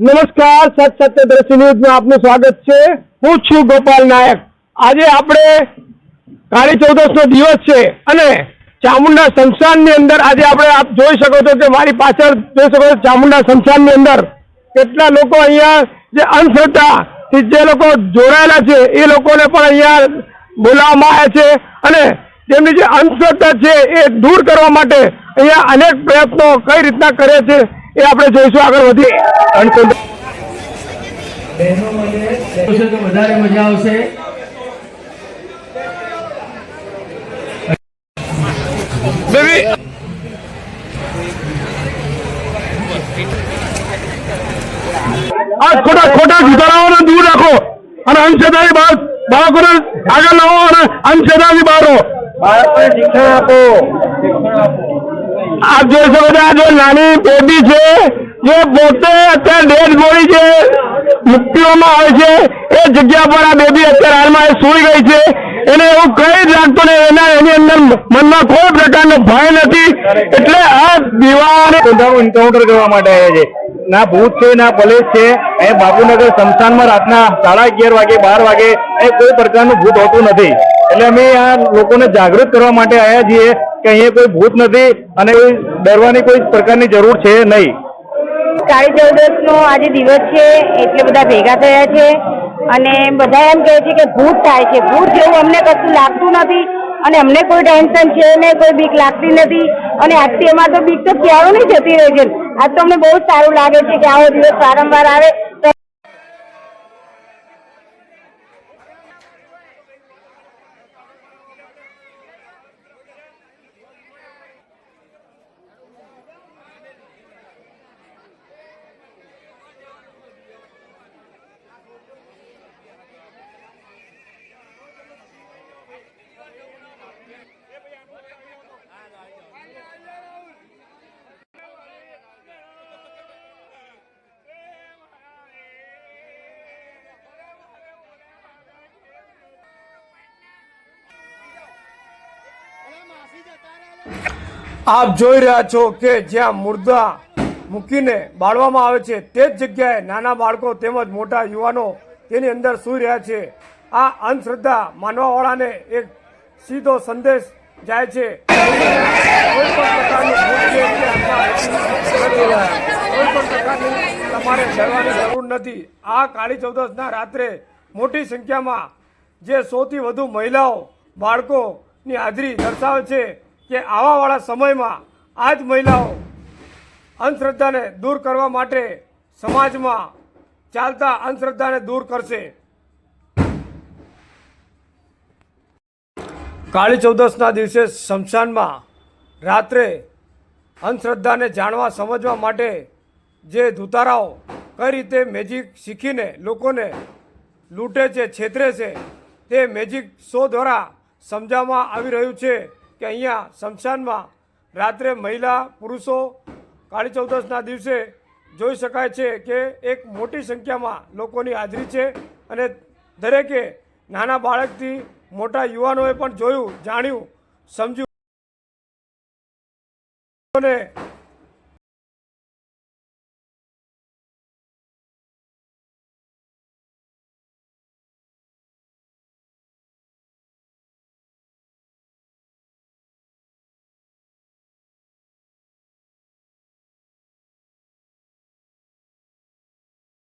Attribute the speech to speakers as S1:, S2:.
S1: નમસ્કાર, સત સત્યદ્રષ્ટિ ન્યૂઝમાં આપનું સ્વાગત છે. હું છું ગોપાલ નાયક. આજે આપણે કાળી ચૌદશ નો દિવસ છે અને ચામુંડા શમશાનની અંદર આજે આપણે આપ જોઈ શકો છો કે મારી પાછળ જોઈ શકો છો ચામુંડા શમશાનની અંદર કેટલા લોકો અહીંયા જે અંધશ્રદ્ધા થી જે લોકો જોડાયેલા છે, એ લોકોને પણ અહીંયા બોલાવવામાં આવ્યા છે અને તેમની જે અંધશ્રદ્ધા છે એ દૂર કરવા માટે અહીંયા અનેક પ્રયત્નો કઈ રીતના કરે છે એ આપણે જોઈશું આગળ વધી.
S2: બહેનો મને તો વધારે મજા આવશે.
S1: બેબી! આ ખોટા ખોટા સુધારાઓને દૂર રાખો. અને અંધશ્રદ્ધાની બહાર બાળકોને આગળ લાવો અને અંધશ્રદ્ધાથી બહાર
S2: બાળકોને શિક્ષણ આપો
S1: આપ. જોઈ શકો છો આ જે નાની બેબી છે, જે પોતે અત્યારે ડેડ બોડી છે, મુક્તિઓમાં હોય છે. એ જગ્યા પર આ બેબી અત્યારે હાલમાં એ સૂઈ ગઈ છે. એને એવું કઈ જ લાગતું નહીં. એના એની અંદર મનમાં કોઈ પ્રકારનો ભય નથી. એટલે આ દીવાને
S2: બધાનું એન્કાઉન્ટર કરવા માટે આવ્યા છે. ના ભૂત છે, ના પોલીસ છે, એ બાપુનગર સ્મશાનમાં રાતના સાડા અગિયાર વાગે, બાર વાગે અહીં કોઈ પ્રકારનું ભૂત હોતું નથી. એટલે અમે આ લોકોને જાગૃત કરવા માટે આવ્યા છીએ કે અહીંયા કોઈ ભૂત નથી અને ડરવાની કોઈ પ્રકારની જરૂર છે નહીં.
S3: કાળી ચૌદશ નો આજે દિવસ છે, એટલે બધા ભેગા થયા છે અને બધા એમ કહે છે કે ભૂત થાય છે. ભૂત જેવું અમને કશું લાગતું નથી અને અમને કોઈ ટેન્શન છે ને કોઈ બીક લાગતી નથી અને આજથી એમાં તો બીક તો ક્યારે નહીં જતી રહે છે. આજ તો અમને બહુ સારું લાગે છે કે આવો દિવસ વારંવાર આવે તો
S1: આપ જોઈ રહ્યા છો કે જ્યાં મુર્દા મૂકીને બાળવામાં આવે છે, તે જ જગ્યાએ નાના બાળકો તેમજ મોટા યુવાનો તેની અંદર સૂઈ રહ્યા છે. આ અંધશ્રદ્ધા માનવાવાળાને એક સીધો સંદેશ જાય છે. કોઈ પણ પ્રકારનું તમારે ડરવાની જરૂર નથી. આ કાળી ચૌદશના રાત્રે મોટી સંખ્યામાં જે સૌથી વધુ મહિલાઓ બાળકોની હાજરી દર્શાવે છે કે આવાવાળા સમયમાં આ જ મહિલાઓ અંધશ્રદ્ધાને દૂર કરવા માટે સમાજમાં ચાલતા અંધશ્રદ્ધાને દૂર કરશે. કાળી ચૌદશના દિવસે શમશાનમાં રાત્રે અંધશ્રદ્ધાને જાણવા સમજવા માટે જે ધુતારાઓ કઈ રીતે મેજિક શીખીને લોકોને લૂંટે છે, છેતરે છે તે મેજિક શો દ્વારા સમજાવવામાં આવી રહ્યું છે. કે અહીંયા શમશાનમાં રાત્રે મહિલા, પુરુષો કાળી ચૌદસના દિવસે જોઈ શકાય છે કે એક મોટી સંખ્યામાં લોકોની હાજરી છે અને દરેકે નાના બાળકથી મોટા યુવાનોએ પણ જોયું, જાણ્યું, સમજ્યું અને